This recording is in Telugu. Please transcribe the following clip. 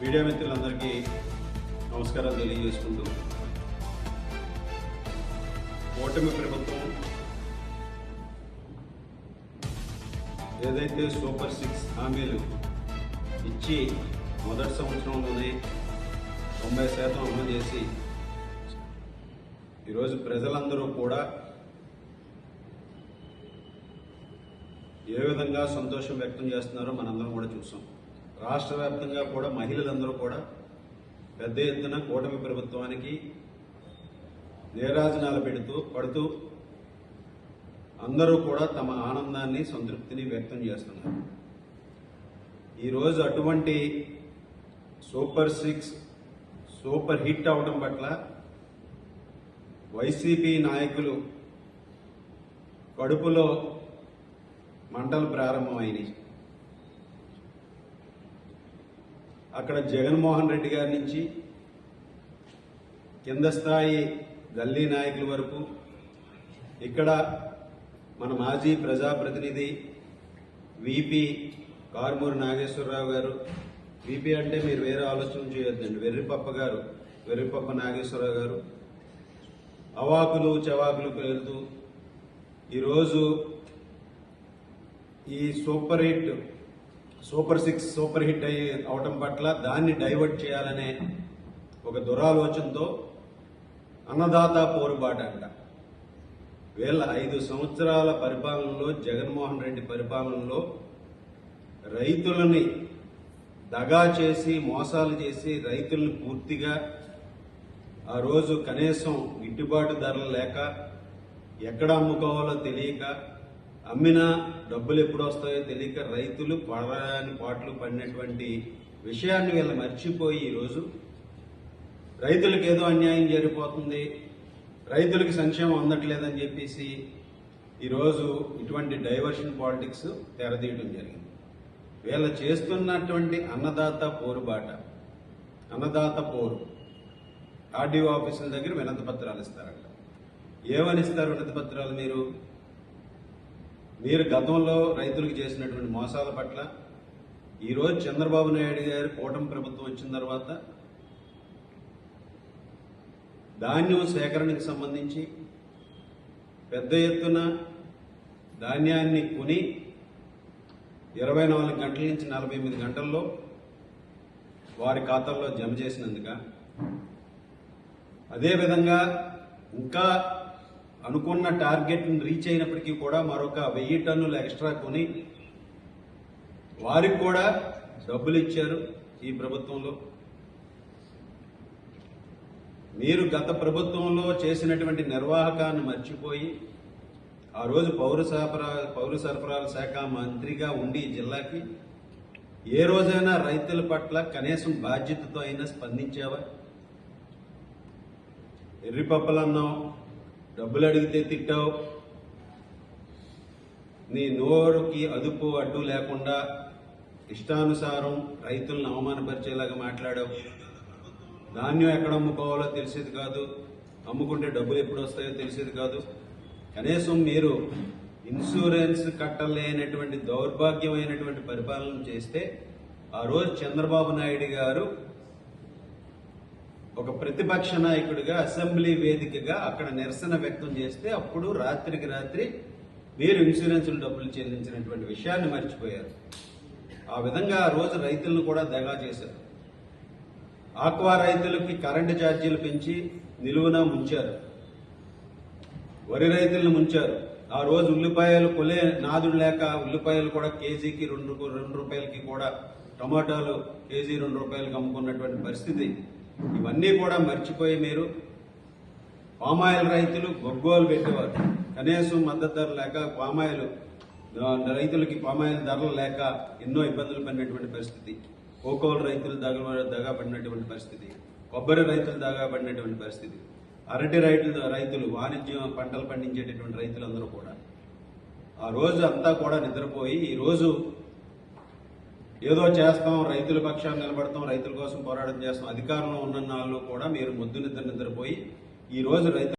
మీడియా మిత్రులందరికీ నమస్కారాలు తెలియజేసుకుంటూ ఓటమి ప్రభుత్వం ఏదైతే సూపర్ సిక్స్ హామీలు ఇచ్చి మొదటి సంవత్సరంలోనే తొంభై శాతం అమలు చేసి ఈరోజు ప్రజలందరూ కూడా ఏ విధంగా సంతోషం వ్యక్తం చేస్తున్నారో మనందరం కూడా చూసాం. రాష్ట్ర వ్యాప్తంగా కూడా మహిళలందరూ కూడా పెద్ద ఎత్తున కూటమి ప్రభుత్వానికి నేరాజనాలు పెడుతూ పడుతూ అందరూ కూడా తమ ఆనందాన్ని సంతృప్తిని వ్యక్తం చేస్తున్నారు. ఈరోజు అటువంటి సూపర్ సిక్స్ సూపర్ హిట్ అవడం పట్ల వైసీపీ నాయకులు కడుపులో మంటలు ప్రారంభమైనాయి. అక్కడ జగన్మోహన్ రెడ్డి గారి నుంచి కింద స్థాయి గల్లీ నాయకుల వరకు ఇక్కడ మన మాజీ ప్రజాప్రతినిధి విపి కారుమూరి నాగేశ్వరరావు గారు. విపి అంటే మీరు వేరే ఆలోచన చేయొద్దండి. వెర్రిపప్ప గారు వెర్రిపప్ప నాగేశ్వరరావు గారు. అవాకులు చవాకులు పేరుతూ ఈరోజు ఈ super hit super six super hit అయ్యి అవటం పట్ల దాన్ని డైవర్ట్ చేయాలనే ఒక దురాలోచనతో అన్నదాత పోరుబాట అంట. వీళ్ళ ఐదు సంవత్సరాల పరిపాలనలో జగన్మోహన్ రెడ్డి పరిపాలనలో రైతులని దగా చేసి మోసాలు చేసి రైతులను పూర్తిగా ఆ రోజు కనీసం గిట్టుబాటు ధరలు లేక ఎక్కడ అమ్ముకోవాలో తెలియక అమ్మినా డబ్బులు ఎప్పుడు వస్తాయో తెలియక రైతులు పడరాని పాటలు పడినటువంటి విషయాన్ని వీళ్ళు మర్చిపోయి ఈరోజు రైతులకు ఏదో అన్యాయం జరిగిపోతుంది రైతులకి సంక్షేమం అందట్లేదని చెప్పేసి ఈరోజు ఇటువంటి డైవర్షన్ పాలిటిక్స్ తెరదీయడం జరిగింది. వీళ్ళు చేస్తున్నటువంటి అన్నదాత పోరుబాట అన్నదాత పోరు. ఆర్డీఓ ఆఫీసుల దగ్గర వినతి పత్రాలు ఇస్తారంట. ఏమని ఇస్తారు వినతి పత్రాలు మీరు? మీరు గతంలో రైతులకు చేసినటువంటి మోసాల పట్ల ఈరోజు చంద్రబాబు నాయుడు గారి కూటమి ప్రభుత్వం వచ్చిన తర్వాత ధాన్యం సేకరణకు సంబంధించి పెద్ద ఎత్తున ధాన్యాన్ని కొని ఇరవై నాలుగు గంటల నుంచి నలభై ఎనిమిది గంటల్లో వారి ఖాతాల్లో జమ చేసినందుక అదేవిధంగా ఇంకా అనుకున్న టార్గెట్ని రీచ్ అయినప్పటికీ కూడా మరొక వెయ్యి టన్నులు ఎక్స్ట్రా కొని వారికి కూడా డబ్బులు ఇచ్చారు ఈ ప్రభుత్వంలో. మీరు గత ప్రభుత్వంలో చేసినటువంటి నిర్వాహకాన్ని మర్చిపోయి ఆ రోజు పౌర సరఫరా పౌర సరఫరాల శాఖ మంత్రిగా ఉండి జిల్లాకి ఏ రోజైనా రైతుల పట్ల కనీసం బాధ్యతతో అయినా స్పందించావా? ఎర్రిపప్పలన్నావు డబ్బులు అడిగితే తిట్టావు. నీ నోరుకి అదుపు అడ్డు లేకుండా ఇష్టానుసారం రైతులను అవమానపరిచేలాగా మాట్లాడావు. ధాన్యం ఎక్కడ అమ్ముకోవాలో తెలిసేది కాదు. అమ్ముకుంటే డబ్బులు ఎప్పుడు వస్తాయో తెలిసేది కాదు. కనీసం మీరు ఇన్సూరెన్స్ కట్టలేనటువంటి దౌర్భాగ్యమైనటువంటి పరిపాలన చేస్తే ఆ రోజు చంద్రబాబు నాయుడు గారు ఒక ప్రతిపక్ష నాయకుడిగా అసెంబ్లీ వేదికగా అక్కడ నిరసన వ్యక్తం చేస్తే అప్పుడు రాత్రికి రాత్రి మీరు ఇన్సూరెన్సులు డబ్బులు చెల్లించినటువంటి విషయాన్ని మర్చిపోయారు. ఆ విధంగా ఆ రోజు రైతులను కూడా దగా చేశారు. ఆక్వా రైతులకి కరెంటు ఛార్జీలు పెంచి నిలువున ముంచారు. వరి రైతులను ముంచారు. ఆ రోజు ఉల్లిపాయలు కొలే నాదుడు లేక ఉల్లిపాయలు కూడా కేజీకి రెండు రెండు రూపాయలకి కూడా టమాటాలు కేజీ రెండు రూపాయలకి అమ్ముకున్నటువంటి పరిస్థితి. ఇవన్నీ కూడా మర్చిపోయి మీరు పామాయిల్ రైతులు గొగ్గోలు పెట్టేవారు. కనీసం మద్దతు ధర లేక పామాయిల్ రైతులకి పామాయిల్ ధరలు లేక ఎన్నో ఇబ్బందులు పడినటువంటి పరిస్థితి. కోకోలు రైతులు దగ దగా పడినటువంటి పరిస్థితి. కొబ్బరి రైతులు దగా పడినటువంటి పరిస్థితి. అరటి రైతులు రైతులు వాణిజ్యం పంటలు పండించేటటువంటి రైతులందరూ కూడా. ఆ రోజు అంతా కూడా నిద్రపోయి ఈ రోజు ఏదో చేస్తాం రైతుల పక్షాన్ని నిలబడతాం రైతుల కోసం పోరాటం చేస్తాం అధికారంలో ఉన్న నాళ్ళు కూడా మీరు ముద్దు నిద్ర నిద్రపోయి ఈ రోజు రైతు